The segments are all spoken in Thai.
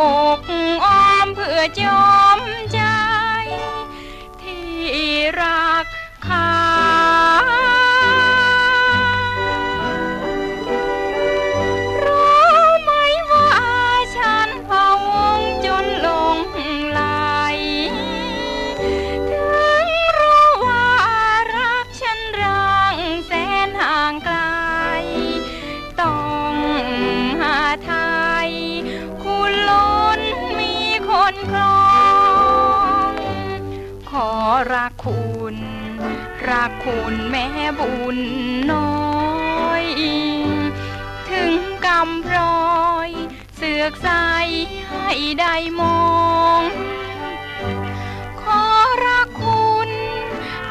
អូកអមភឿជុំ คนครอง ขอรักคุณ รักคุณแม่บุญน้อย ถึงกำพร้อย เสือกใสให้ได้มอง ขอรักคุณ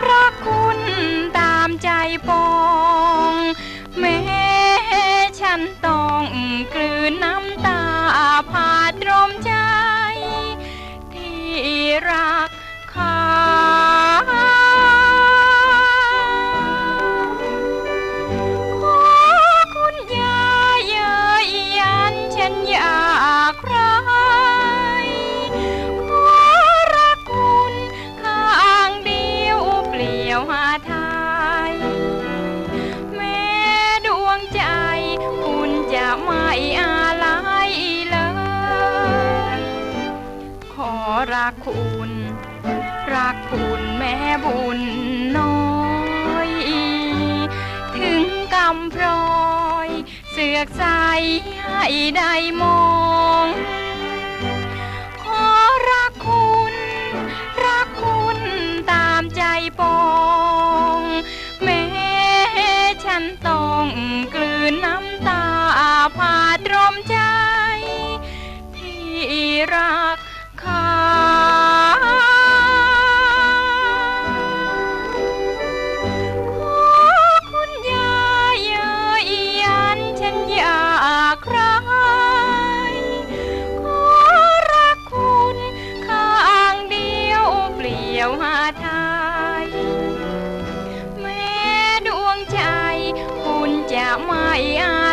รักคุณตามใจปองแม้ฉันต้องกลืนน้ำตาผ่า รักคุณ รักคุณแม่บุญน้อย ถึงกำพร้อย เสือกใสให้ได้มอง ขอรักคุณ รักคุณตามใจปองแม้ฉันต้องกลืนน้ำตาผ่าตรมใจาไทยแม้ดวงใจคุณจะไม่อาลัยเลย